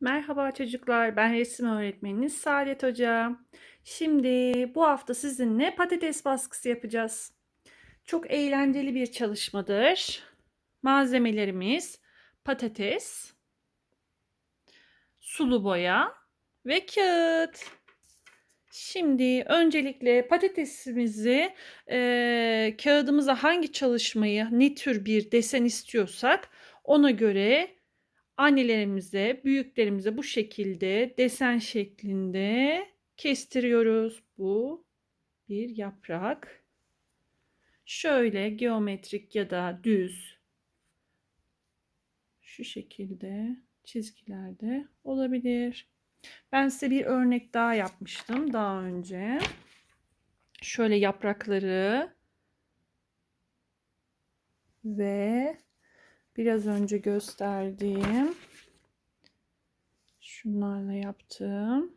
Merhaba çocuklar, ben resim öğretmeniniz Saadet Hoca. Şimdi bu hafta sizinle patates baskısı yapacağız. Çok eğlenceli bir çalışmadır. Malzemelerimiz patates, sulu boya ve kağıt. Şimdi öncelikle patatesimizi e, kağıdımıza hangi çalışmayı, ne tür bir desen istiyorsak ona göre annelerimize, büyüklerimize bu şekilde desen şeklinde kestiriyoruz. Bu bir yaprak. Şöyle geometrik ya da düz şu şekilde çizgilerde olabilir. Ben size bir örnek daha yapmıştım daha önce. Şöyle yaprakları ve biraz önce gösterdiğim şunlarla yaptığım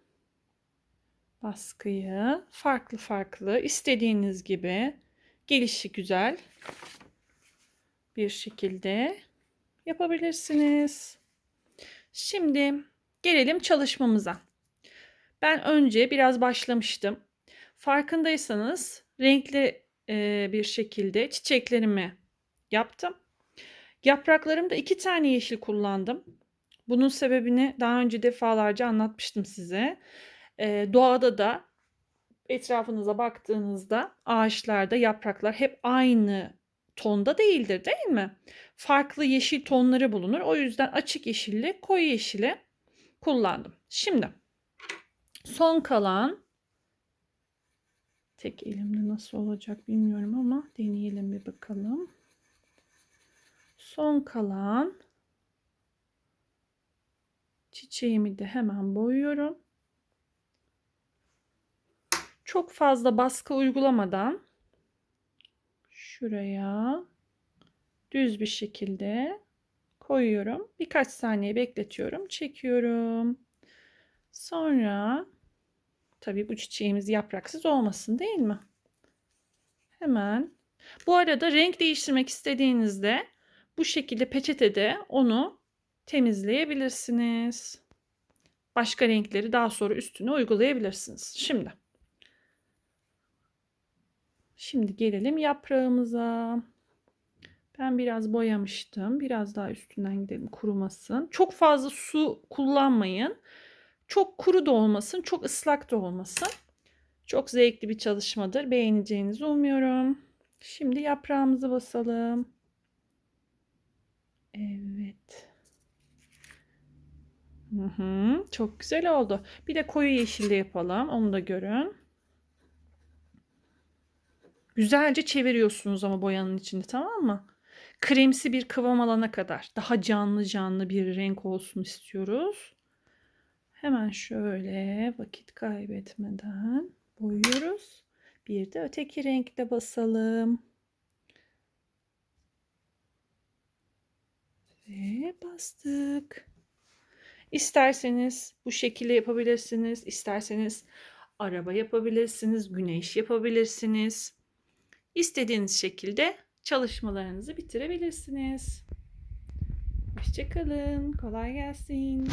baskıyı farklı farklı istediğiniz gibi gelişi güzel bir şekilde yapabilirsiniz. Şimdi gelelim çalışmamıza. Ben önce biraz başlamıştım. Farkındaysanız renkli bir şekilde çiçeklerimi yaptım. Yapraklarımda iki tane yeşil kullandım. Bunun sebebini daha önce defalarca anlatmıştım size. Ee, doğada da etrafınıza baktığınızda ağaçlarda yapraklar hep aynı tonda değildir değil mi? Farklı yeşil tonları bulunur. O yüzden açık yeşilli, koyu yeşili kullandım. Şimdi son kalan tek elimde nasıl olacak bilmiyorum ama deneyelim bir bakalım son kalan çiçeğimi de hemen boyuyorum. Çok fazla baskı uygulamadan şuraya düz bir şekilde koyuyorum. Birkaç saniye bekletiyorum. Çekiyorum. Sonra tabii bu çiçeğimiz yapraksız olmasın değil mi? Hemen bu arada renk değiştirmek istediğinizde bu şekilde peçetede onu temizleyebilirsiniz. Başka renkleri daha sonra üstüne uygulayabilirsiniz. Şimdi. Şimdi gelelim yaprağımıza. Ben biraz boyamıştım. Biraz daha üstünden gidelim kurumasın. Çok fazla su kullanmayın. Çok kuru da olmasın, çok ıslak da olmasın. Çok zevkli bir çalışmadır. Beğeneceğinizi umuyorum. Şimdi yaprağımızı basalım. Hı çok güzel oldu. Bir de koyu yeşilde yapalım. Onu da görün. Güzelce çeviriyorsunuz ama boyanın içinde tamam mı? Kremsi bir kıvam alana kadar. Daha canlı canlı bir renk olsun istiyoruz. Hemen şöyle vakit kaybetmeden boyuyoruz. Bir de öteki renkle basalım. Ve bastık. İsterseniz bu şekilde yapabilirsiniz. İsterseniz araba yapabilirsiniz. Güneş yapabilirsiniz. İstediğiniz şekilde çalışmalarınızı bitirebilirsiniz. Hoşçakalın. Kolay gelsin.